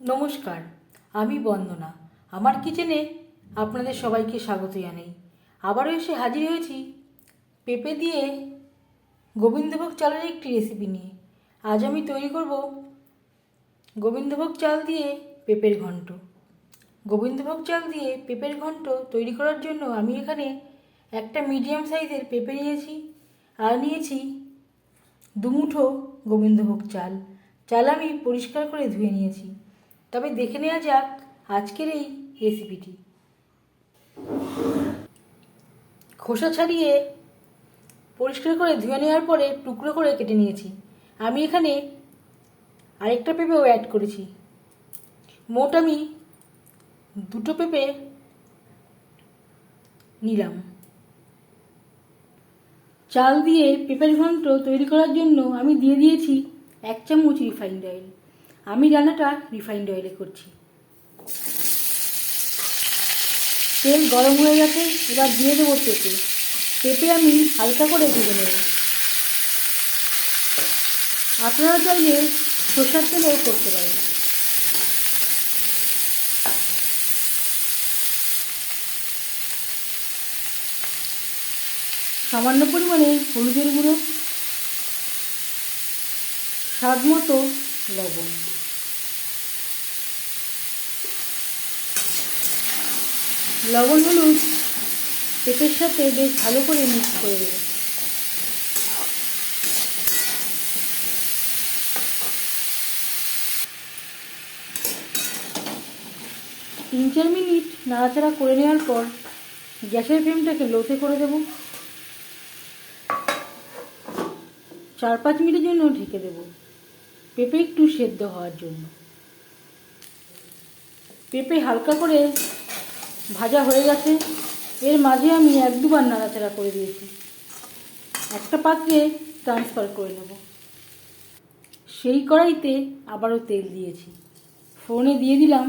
নমস্কার, আমি বন্দনা। আমার কিচেনে আপনাদের সবাইকে স্বাগত জানাই। আবারও এসে হাজির হয়েছি পেঁপে দিয়ে গোবিন্দভোগ চালের একটি রেসিপি নিয়ে। আজ আমি তৈরি করব গোবিন্দভোগ চাল দিয়ে পেঁপের ঘন্ট। গোবিন্দভোগ চাল দিয়ে পেঁপের ঘন্ট তৈরি করার জন্য আমি এখানে একটা মিডিয়াম সাইজের পেঁপে নিয়েছি আর নিয়েছি দুমুঠো গোবিন্দভোগ চাল। চাল আমি পরিষ্কার করে ধুয়ে নিয়েছি। তবে দেখে নেওয়া যাক আজকের এই রেসিপিটি খোসা ছাড়িয়ে পরিষ্কার করে ধুয়ে নেওয়ার পরে টুকরো করে কেটে নিয়েছি। আমি এখানে আরেকটা পেঁপেও অ্যাড করেছি। মোট আমি দুটো পেঁপে নিলাম। চাল দিয়ে পেঁপের ঘন্ট তৈরি করার জন্য আমি দিয়ে দিয়েছি এক চামচ রিফাইন্ড অয়েল আমি রান্নাটা রিফাইন্ড অয়েলে করছি। তেল গরম হয়ে গেছে, এবার দিয়ে দেবো পেঁপে। পেঁপে আমি হালকা করে ভেজে নেব। আপনারা চাইলে সর্ষার তেলেও করতে পারেন। সামান্য পরিমাণে হলুদের গুঁড়ো, স্বাদ মতো লবণ। লবণ, হলুদ, পেঁপের সাথে বেশ ভালো করে মিক্স করে দেবে তিন চার মিনিট নাড়াচাড়া করে নেওয়ার পর গ্যাসের ফ্লেমটাকে লোতে করে দেবো। চার পাঁচ মিনিটের জন্য ঢেকে দেব। পেঁপে একটু সেদ্ধ হওয়ার জন্য। পেঁপে হালকা করে ভাজা হয়ে গেছে। এর মাঝে আমি এক দুবার নাড়াচাড়া করে দিয়েছি। একটা পাত্রে ট্রান্সফার করে নেব। সেই কড়াইতে আবারও তেল দিয়েছি। ফোড়নে দিয়ে দিলাম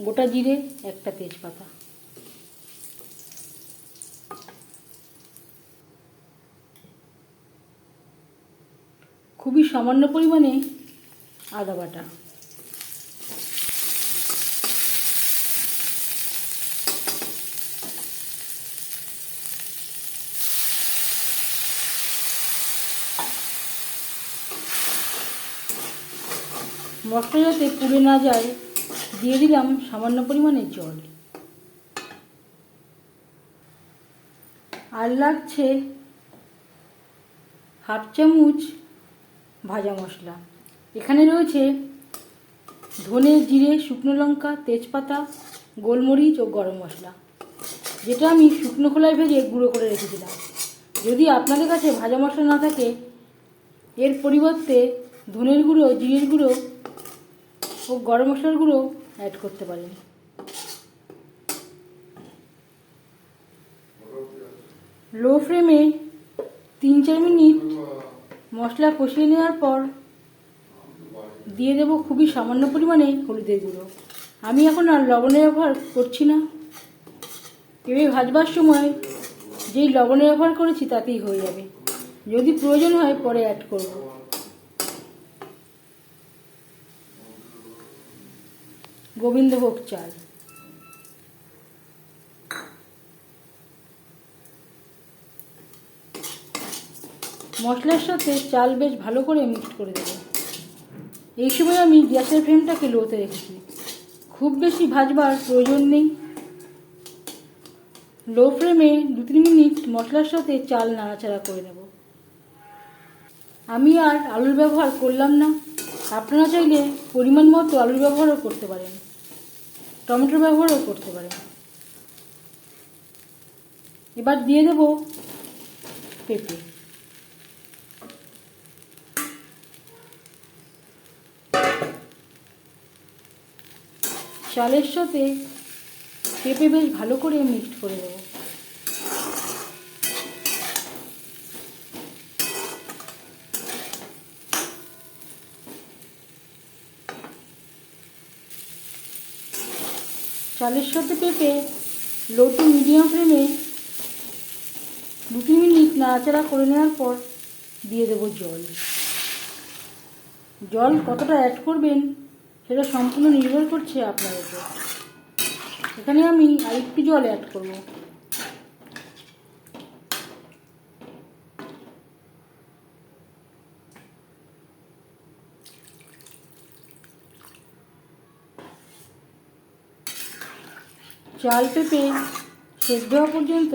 গোটা জিরে, একটা তেজপাতা। খুবই সামান্য পরিমাণে আদা বাটা। মশলা যাতে পুড়ে না যায়, দিয়ে দিলাম সামান্য পরিমাণে জল। আর লাগছে হাফ চামচ ভাজা মশলা। এখানে রয়েছে ধনে, জিরে, শুকনো লঙ্কা, তেজপাতা, গোলমরিচ ও গরম মশলা, যেটা আমি শুকনো খোলায় ভেজে গুঁড়ো করে রেখেছিলাম। যদি আপনাদের কাছে ভাজা মশলা না থাকে, এর পরিবর্তে ধনের গুঁড়ো, জিরের গুঁড়ো ও গরম মশলার গুঁড়ো অ্যাড করতে পারেন। লো ফ্লেমে তিন চার মিনিট মশলা কষিয়ে নেওয়ার পর দিয়ে দেবো খুবই সামান্য পরিমাণে হলুদের গুঁড়ো। আমি এখন আর লবণের ব্যবহার করছি না। পেঁপে ভাজবার সময় যেই লবণের ব্যবহার করেছি তাতেই হয়ে যাবে। যদি প্রয়োজন হয় পরে অ্যাড করব। গোবিন্দভোগ চাল। মশলার সাথে চাল বেশ ভালো করে মিক্সড করে দেবো। এই সময় আমি গ্যাসের ফ্লেমটাকে লোতে রেখেছি। খুব বেশি ভাজবার প্রয়োজন নেই। লো ফ্লেমে দু তিন মিনিট মশলার সাথে চাল নাড়াচাড়া করে নেব। আমি আর আলুর ব্যবহার করলাম না। আপনারা চাইলে পরিমাণ মতো আলুর ব্যবহারও করতে পারেন। টমেটোর ব্যবহারও করতে পারেন এবার দিয়ে দেব পেঁপে। চালের সাথে পেঁপে বেশ ভালো করে মিক্সড করে দেবো। চালের সাথে পেঁপে লো টু মিডিয়াম ফ্লেমে দু তিন মিনিট নাড়াচাড়া করে নেওয়ার পর দিয়ে দেব জল। জল কতটা অ্যাড করবেন সেটা সম্পূর্ণ নির্ভর করছে আপনার উপর। এখানে আমি আরেকটু জল অ্যাড করব। চাল পেঁপে সেদ্ধ হওয়া পর্যন্ত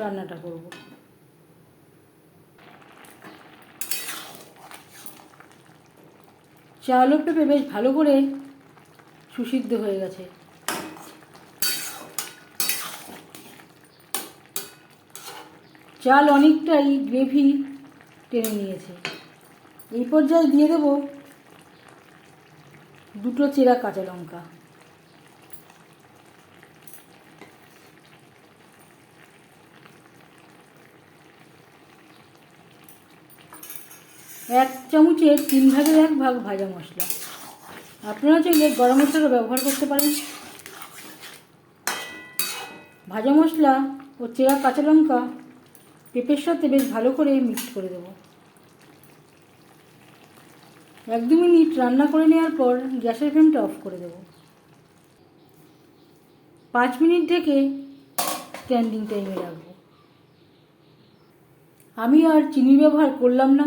রান্নাটা করব। চাল ও পেঁপে বেশ ভালো করে সুসিদ্ধ হয়ে গেছে। চাল অনেকটাই গ্রেভি টেনে নিয়েছে। এই পর্যায়ে দিয়ে দেব দুটো চেরা কাঁচা লঙ্কা। এক চামচের তিন ভাগের এক ভাগ ভাজা মশলা। আপনারা চাইলে গরম মশলা ব্যবহার করতে পারেন। ভাজা মশলা ও চেরা কাঁচা লঙ্কা পেঁপের সাথে বেশ ভালো করে মিক্স করে দেবো। এক দু মিনিট রান্না করে নেওয়ার পর গ্যাসের ফ্লেমটা অফ করে দেবো। পাঁচ মিনিট ঢেকে স্ট্যান্ডিং টাইমে রাখব। আমি আর চিনি ব্যবহার করলাম না।